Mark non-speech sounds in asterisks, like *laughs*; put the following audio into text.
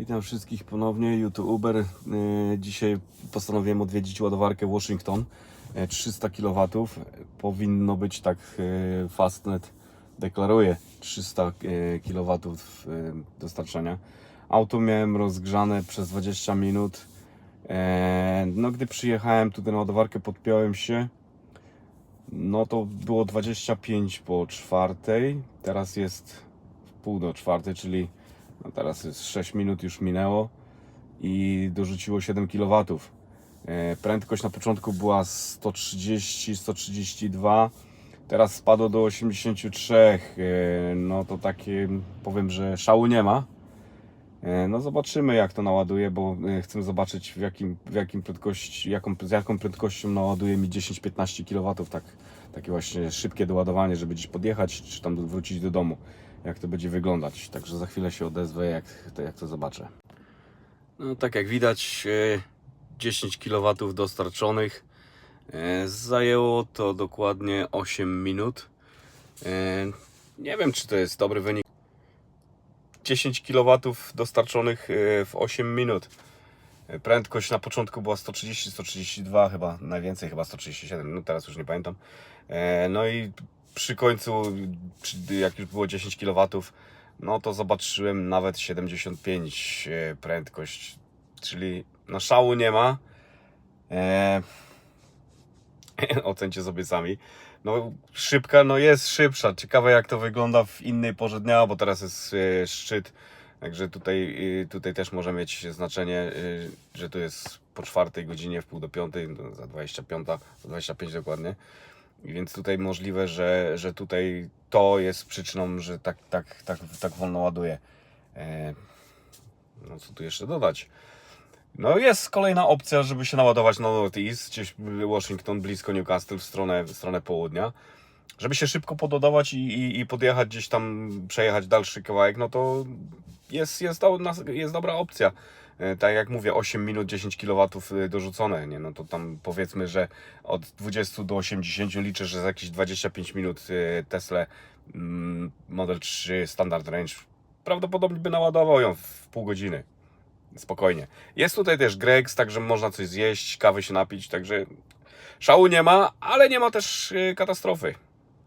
Witam wszystkich ponownie, YouTuber. Yy, Dzisiaj postanowiłem odwiedzić ładowarkę Washington. Yy, 300 kW. Powinno być tak, yy, Fastnet deklaruje 300 kW dostarczania. Auto miałem rozgrzane przez 20 minut. No gdy przyjechałem tutaj na ładowarkę, podpiąłem się. No to było 25 po czwartej. Teraz jest w pół do czwartej, czyli no teraz jest 6 minut już minęło i dorzuciło 7 kW. E, Prędkość na początku była 130-132, teraz spadło do 83. E, No to takie powiem, że szału nie ma. E, No zobaczymy jak to naładuje, bo chcę zobaczyć w jakim, w jakim prędkości, jaką, z jaką prędkością naładuje mi 10-15 kW, tak, takie właśnie szybkie doładowanie, żeby gdzieś podjechać, czy tam wrócić do domu, jak to będzie wyglądać. Także za chwilę się odezwę, jak to, jak to zobaczę. No tak jak widać, e, 10 kW dostarczonych. E, Zajęło to dokładnie 8 minut. E, Nie wiem, czy to jest dobry wynik. 10 kW dostarczonych e, w 8 minut. E, Prędkość na początku była 130-132, chyba najwięcej, chyba 137, no teraz już nie pamiętam. E, No i przy końcu, jak już było 10 kW, no to zobaczyłem nawet 75 e, prędkość, czyli na szału nie ma. E, *laughs* ocencie sobie sami. No szybka, no jest szybsza. Ciekawe jak to wygląda w innej porze dnia, bo teraz jest e, szczyt. Także tutaj, e, tutaj też może mieć znaczenie, e, że to jest po czwartej godzinie, w pół do piątej, no, za 25, za 25 dokładnie. Więc tutaj możliwe, że, że tutaj to jest przyczyną, że tak, tak, tak, tak wolno ładuje. E, no co tu jeszcze dodać? No jest kolejna opcja, żeby się naładować na Northeast, gdzieś Washington, blisko Newcastle, w stronę, w stronę południa. Żeby się szybko pododawać i, i, i podjechać gdzieś tam, przejechać dalszy kawałek, no to jest, jest, do, jest dobra opcja. E, Tak jak mówię, 8 minut 10 kW dorzucone, nie? no to tam powiedzmy, że od 20 do 80 liczę, że za jakieś 25 minut e, Tesla mm, Model 3 Standard Range prawdopodobnie by naładował ją w pół godziny. Spokojnie. Jest tutaj też Gregs, także można coś zjeść, kawy się napić, także szału nie ma, ale nie ma też e, katastrofy.